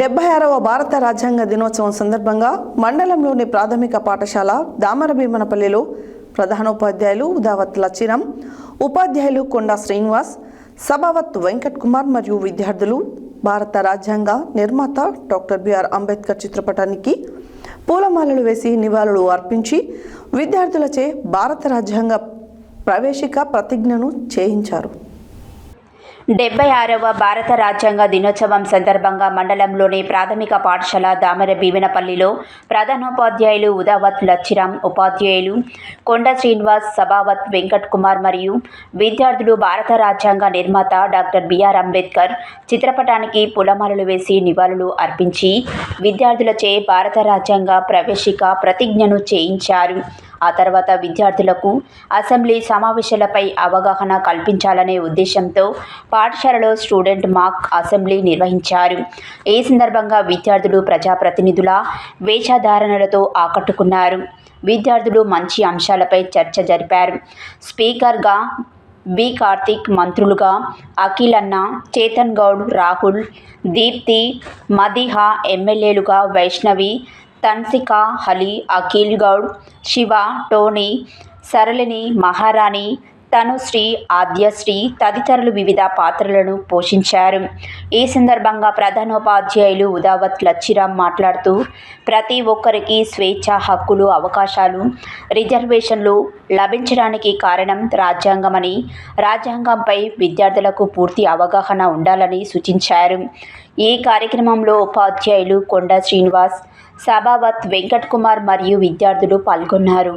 డెబ్బై ఆరవ భారత రాజ్యాంగ దినోత్సవం సందర్భంగా మండలంలోని ప్రాథమిక పాఠశాల దామరభీమనపల్లిలో ప్రధానోపాధ్యాయులు ఉదావత్ లచ్చిరం ఉపాధ్యాయులు కొండా శ్రీనివాస్ సభావత్ వెంకట్ కుమార్ మరియు విద్యార్థులు భారత రాజ్యాంగ నిర్మాత డాక్టర్ బిఆర్ అంబేద్కర్ చిత్రపటానికి పూలమాలలు వేసి నివాళులు అర్పించి విద్యార్థులచే భారత రాజ్యాంగ ప్రవేశిక ప్రతిజ్ఞను చేయించారు. డెబ్బై ఆరవ భారత రాజ్యాంగ దినోత్సవం సందర్భంగా మండలంలోని ప్రాథమిక పాఠశాల దామర భీమనపల్లిలో ప్రధానోపాధ్యాయులు ఉదావత్ లచ్చిరామ్ ఉపాధ్యాయులు కొండ శ్రీనివాస్ సభావత్ వెంకట్ కుమార్ మరియు విద్యార్థులు భారత రాజ్యాంగ నిర్మాత డాక్టర్ బిఆర్ అంబేద్కర్ చిత్రపటానికి పులమాలలు వేసి నివాళులు అర్పించి విద్యార్థులచే భారత రాజ్యాంగ ప్రవేశిక ప్రతిజ్ఞను చేయించారు. ఆ తర్వాత విద్యార్థులకు అసెంబ్లీ సమావేశాలపై అవగాహన కల్పించాలనే ఉద్దేశంతో పాఠశాలలో స్టూడెంట్ మాక్ అసెంబ్లీ నిర్వహించారు. ఈ సందర్భంగా విద్యార్థులు ప్రజాప్రతినిధుల వేషధారణలతో ఆకట్టుకున్నారు. విద్యార్థులు మంచి అంశాలపై చర్చ జరిపారు. స్పీకర్గా బి. కార్తిక్ మంత్రులుగా అఖిల్ అన్న చేతన్ గౌడ్ రాహుల్ దీప్తి మదిహ ఎమ్మెల్యేలుగా వైష్ణవి తన్సిక హలీ అఖిల్ గౌడ్ శివ టోనీ సరళిని మహారాణి తనుశ్రీ ఆద్యశ్రీ తదితరులు వివిధ పాత్రలను పోషించారు. ఈ సందర్భంగా ప్రధానోపాధ్యాయులు ఉదావత్ లచ్చిరామ్ మాట్లాడుతూ ప్రతి ఒక్కరికి స్వేచ్ఛ హక్కులు అవకాశాలు రిజర్వేషన్లు లభించడానికి కారణం రాజ్యాంగమని రాజ్యాంగంపై విద్యార్థులకు పూర్తి అవగాహన ఉండాలని సూచించారు. ఈ కార్యక్రమంలో ఉపాధ్యాయులు కొండ శ్రీనివాస్ సభావత్ వెంకట్ కుమార్ మరియు విద్యార్థులు పాల్గొన్నారు.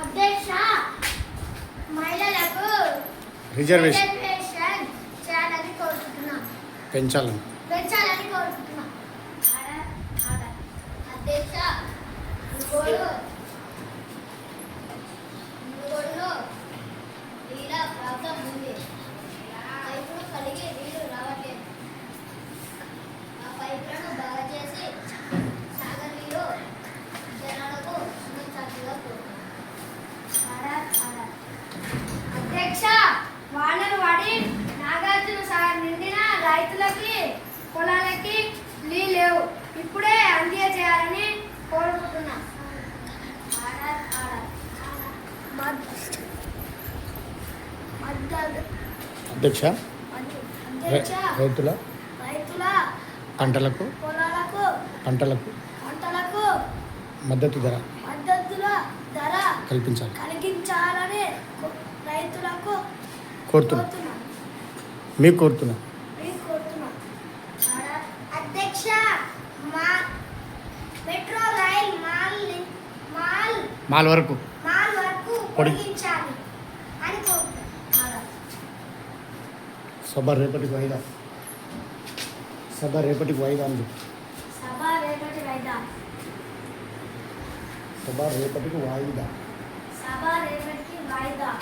అధ్యక్ష మహిళలకు రిజర్వేషన్ రిజర్వేషన్ పెంచాలని పెంచాలని కోరుకుంటున్నాను అధ్యక్ష? రైతుల? రైతుల పంటలకు? పంటలకు? పంటలకు మద్దతు ధర? కల్పించాలి. కలిగించాలని రైతులకు కోరుతున్నా. మీకు కోరుతున్నా. అధ్యక్ష మా మాల్ వరకు? పొడి- అని సభ రేపటికి వాయిదా. సభ రేపటికి వాయిదా రేపటికి వాయిదా. సభ రేపటికి వాయిదా.